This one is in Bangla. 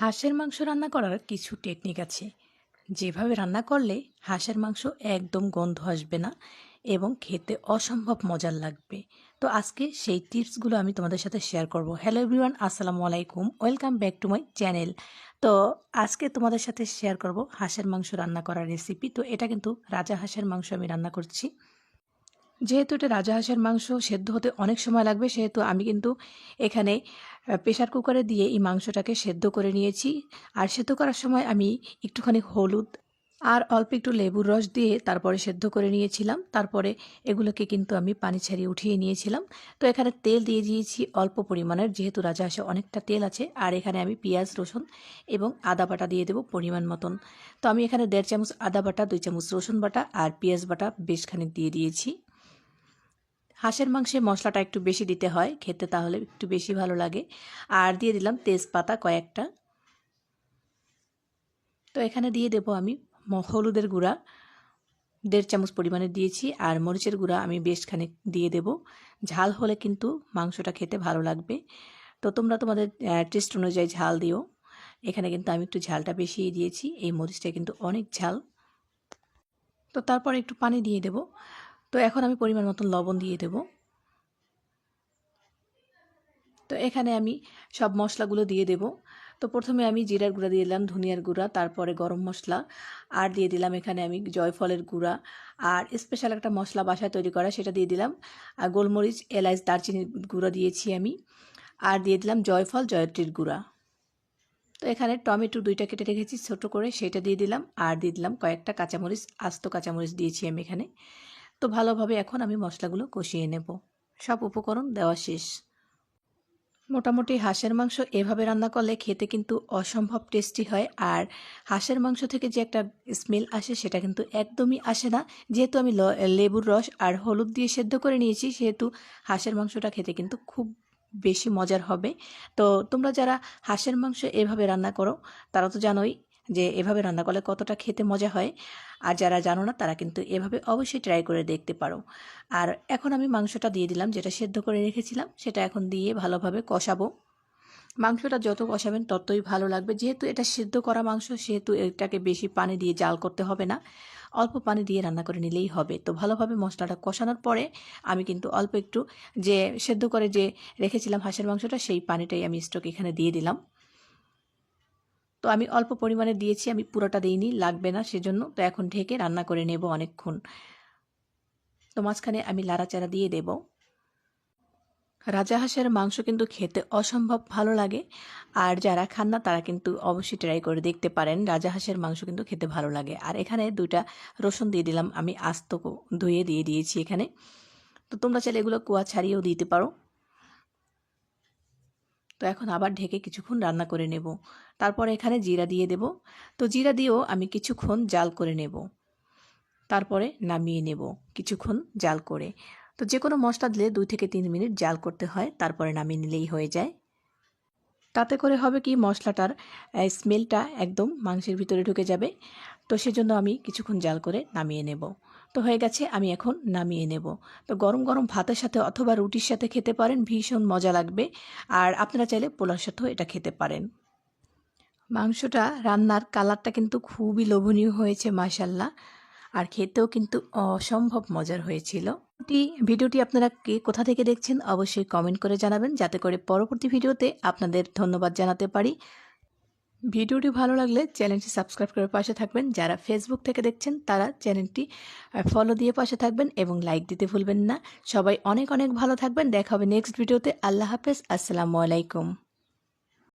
হাঁসের মাংস রান্না করার কিছু টেকনিক আছে। যেভাবে রান্না করলে হাঁসের মাংস একদম গন্ধ আসবে না এবং খেতে অসম্ভব মজার লাগবে। তো আজকে সেই টিপসগুলো আমি তোমাদের সাথে শেয়ার করব। হ্যালো এভরিওয়ান আসসালামু আলাইকুম। Welcome back to my channel তো আজকে তোমাদের সাথে শেয়ার করব হাঁসের মাংস রান্না করার রেসিপি তো এটা কিন্তু রাজা হাঁসের মাংস আমি রান্না করছি। যেহেতু এটা রাজা হাঁসের মাংস সেদ্ধ হতে অনেক সময় লাগবে, সেহেতু আমি কিন্তু এখানে প্রেশার কুকারে দিয়ে এই মাংসটাকে সেদ্ধ করে নিয়েছি। আর সেদ্ধ করার সময় আমি একটুখানি হলুদ আর অল্প একটু লেবুর রস দিয়ে তারপরে সেদ্ধ করে নিয়েছিলাম। তারপরে এগুলোকে কিন্তু আমি পানি ছাড়িয়ে উঠিয়ে নিয়েছিলাম। তো এখানে তেল দিয়ে দিয়েছি অল্প পরিমাণের, যেহেতু রাজা হাঁসে অনেকটা তেল আছে। আর এখানে আমি পেঁয়াজ, রসুন এবং আদা বাটা দিয়ে দেবো পরিমাণ মতন। তো আমি এখানে দেড় চামচ আদা বাটা, দুই চামচ রসুন বাটা আর পেঁয়াজ বাটা বেশ খানিক দিয়ে দিয়েছি। হাঁসের মাংসে মশলাটা একটু বেশি দিতে হয়, খেতে তাহলে একটু বেশি ভালো লাগে। আর দিয়ে দিলাম তেজপাতা কয়েকটা। তো এখানে দিয়ে দেব আমি হলুদের গুঁড়া। দেড় চামচ পরিমাণে দিয়েছি, আর মরিচের গুঁড়া আমি বেশ খানিক দিয়ে দেব। ঝাল হলে কিন্তু মাংসটা খেতে ভালো লাগবে। তো তোমরা তোমাদের টেস্ট অনুযায়ী ঝাল দিও। এখানে কিন্তু আমি একটু ঝালটা বেশি দিয়েছি, এই মরিচটা কিন্তু অনেক ঝাল। তো তারপর একটু পানি দিয়ে দেব। তো এখন আমি পরিমাণ মতন লবণ দিয়ে দেব। তো এখানে আমি সব মশলাগুলো দিয়ে দেব। তো প্রথমে আমি জিরার গুঁড়া দিয়ে দিলাম, ধনিয়ার গুঁড়া, তারপরে গরম মশলা, আর দিয়ে দিলাম এখানে আমি জয়ফলের গুঁড়া, আর স্পেশাল একটা মশলা বাসায় তৈরি করা, সেটা দিয়ে দিলাম। আর গোলমরিচ এলাচ দারচিনির গুঁড়া দিয়েছি আমি, আর দিয়ে দিলাম জয়ফল, জয়ত্রীর গুঁড়া। তো এখানে টমেটো দুইটা কেটে রেখেছি, ছোটো করে, সেটা দিয়ে দিলাম, আর দিয়ে দিলাম কয়েকটা কাঁচামরিচ, আস্ত কাঁচামরিচ দিয়েছি আমি এখানে। তো ভালোভাবে এখন আমি মশলাগুলো কষিয়ে নেব। সব উপকরণ দেওয়া শেষ। মোটামুটি হাঁসের মাংস এভাবে রান্না করলে খেতে কিন্তু অসম্ভব টেস্টি হয় আর হাঁসের মাংস থেকে যে একটা স্মেল আসে সেটা কিন্তু একদমই আসে না। যেহেতু আমি লেবুর রস আর হলুদ দিয়ে সেদ্ধ করে নিয়েছি, সেহেতু হাঁসের মাংসটা খেতে কিন্তু খুব বেশি মজার হবে। তো তোমরা যারা হাঁসের মাংস এভাবে রান্না করো, তারা তো জানোই যে এভাবে রান্না করলে কতটা খেতে মজা হয়। আর যারা জানো না, তারা কিন্তু এভাবে অবশ্যই ট্রাই করে দেখতে পারো। আর এখন আমি মাংসটা দিয়ে দিলাম, যেটা সেদ্ধ করে রেখেছিলাম, সেটা এখন দিয়ে ভালোভাবে কষাবো। মাংসটা যত কষাবেন, ততই ভালো লাগবে। যেহেতু এটা সেদ্ধ করা মাংস, সেহেতু এটাকে বেশি পানি দিয়ে জাল করতে হবে না। অল্প পানি দিয়ে রান্না করে নিলেই হবে। তো ভালোভাবে মশলাটা কষানোর পরে আমি কিন্তু অল্প একটু যে সেদ্ধ করে যে রেখেছিলাম হাঁসের মাংসটা, সেই পানিটাই আমি স্টক এখানে দিয়ে দিলাম। তো আমি অল্প পরিমাণে দিয়েছি, আমি পুরোটা দিইনি, লাগবে না, সেজন্য তো এখন ঢেকে রান্না করে নেব অনেকক্ষণ। তো মাঝখানে আমি লাড়াচাড়া দিয়ে দেব। রাজা হাঁসের মাংস কিন্তু খেতে অসম্ভব ভালো লাগে, আর যারা খান না, তারা কিন্তু অবশ্যই ট্রাই করে দেখতে পারেন, রাজা হাঁসের মাংস কিন্তু খেতে ভালো লাগে। আর এখানে দুইটা রসুন দিয়ে দিলাম, আমি আস্ত ধুয়ে দিয়ে দিয়েছি এখানে। তো তোমরা চাইলে এগুলো কুয়া ছাড়িয়েও দিতে পারো। তো এখন আবার ঢেকে কিছুক্ষণ রান্না করে নেব। তারপর এখানে জিরা দিয়ে দেব। তো জিরা দিয়েও আমি কিছুক্ষণ জাল করে নেব। তারপরে নামিয়ে নেব কিছুক্ষণ জাল করে। তো যে কোনো মশলা দিলে দুই থেকে তিন মিনিট জাল করতে হয়, তারপরে নামিয়ে নিলেই হয়ে যায়। তাতে করে হবে কি মশলাটার স্মেলটা একদম মাংসের ভিতরে ঢুকে যাবে। তো সেজন্য আমি কিছুক্ষণ জাল করে নামিয়ে নেব। তো হয়ে গেছে, আমি এখন নামিয়ে নেব। তো গরম গরম ভাতের সাথে অথবা রুটির সাথে খেতে পারেন, ভীষণ মজা লাগবে। আর আপনারা চাইলে পোলার সাথেও এটা খেতে পারেন। মাংসটা রান্নার কালারটা কিন্তু খুবই লোভনীয় হয়েছে মাসাল্লাহ আর খেতেও কিন্তু অসম্ভব মজার হয়েছিল। ভিডিওটি আপনারা কে কোথা থেকে দেখছেন অবশ্যই কমেন্ট করে জানাবেন যাতে করে পরবর্তী ভিডিওতে আপনাদের ধন্যবাদ জানাতে পারি। ভিডিওটি ভালো লাগলে চ্যানেলটি সাবস্ক্রাইব করে পাশে থাকবেন। যারা ফেসবুক থেকে দেখছেন তারা চ্যানেলটি ফলো দিয়ে পাশে থাকবেন এবং লাইক দিতে ভুলবেন না। সবাই অনেক অনেক ভালো থাকবেন। দেখা হবে নেক্সট ভিডিওতে। আল্লাহ হাফেজ। আসসালামু আলাইকুম।